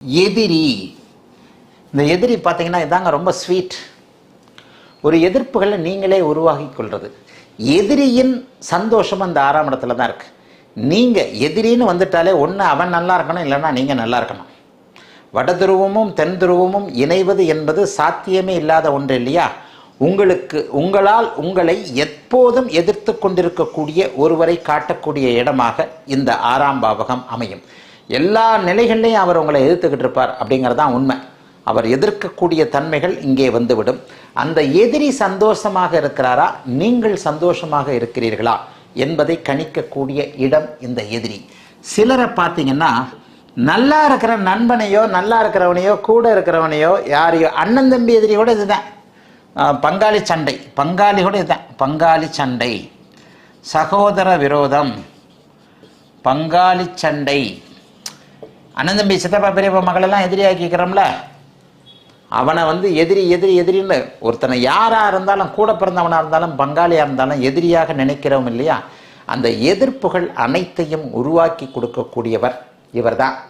எதிரி. இந்த எதிரி பார்த்தீங்கன்னா இதாங்க ரொம்ப ஸ்வீட் ஒரு எதிர்ப்புகளை நீங்களே உருவாக்கி கொள்வது எதிரியின் சந்தோஷம் அந்த ஆறாம் இடத்துல தான் இருக்குது நீங்கள் எதிரின்னு வந்துட்டாலே ஒன்று அவன் நல்லா இருக்கணும் இல்லைன்னா நீங்கள் நல்லா இருக்கணும். வட துருவமும் தென் துருவமும் இணைவது என்பது சாத்தியமே இல்லாத ஒன்று இல்லையா? உங்களுக்கு உங்களால் உங்களை எப்போதும் எதிர்த்து கொண்டிருக்கக்கூடிய ஒருவரை காட்டக்கூடிய இடமாக இந்த ஆறாம் பாவகம் அமையும். எல்லா நிலைகள்லையும் அவர் உங்களை எதிர்த்துக்கிட்டு இருப்பார் அப்படிங்கிறது தான் உண்மை. அவர் எதிர்க்கக்கூடிய தன்மைகள் இங்கே வந்துவிடும். அந்த எதிரி சந்தோஷமாக இருக்கிறாரா? நீங்கள் சந்தோஷமாக இருக்கிறீர்களா? என்பதை கணிக்கக்கூடிய இடம் இந்த எதிரி. சிலரை பார்த்தீங்கன்னா நல்லா இருக்கிற நண்பனையோ நல்லா இருக்கிறவனையோ கூட இருக்கிறவனையோ யாரையோ அண்ணன் தம்பி எதிரி கூட இதுதான். பங்காளி சண்டை. பங்காளி கூட இதுதான். பங்காளி சண்டை. சகோதர விரோதம். பங்காளி சண்டை. அண்ணன் தம்பி சித்தப்பா பெரியப்பா மகளெல்லாம் எதிரியாக்கிக்கிறோம்ல அவனை வந்து எதிரி எதிரி எதிரின்னு ஒருத்தனை யாராக இருந்தாலும் கூட பிறந்தவனாக இருந்தாலும் பங்காளியாக இருந்தாலும் எதிரியாக நினைக்கிறவன் இல்லையா? அந்த எதிர்ப்புகள் அனைத்தையும் உருவாக்கி கொடுக்கக்கூடியவர் இவர்தான்.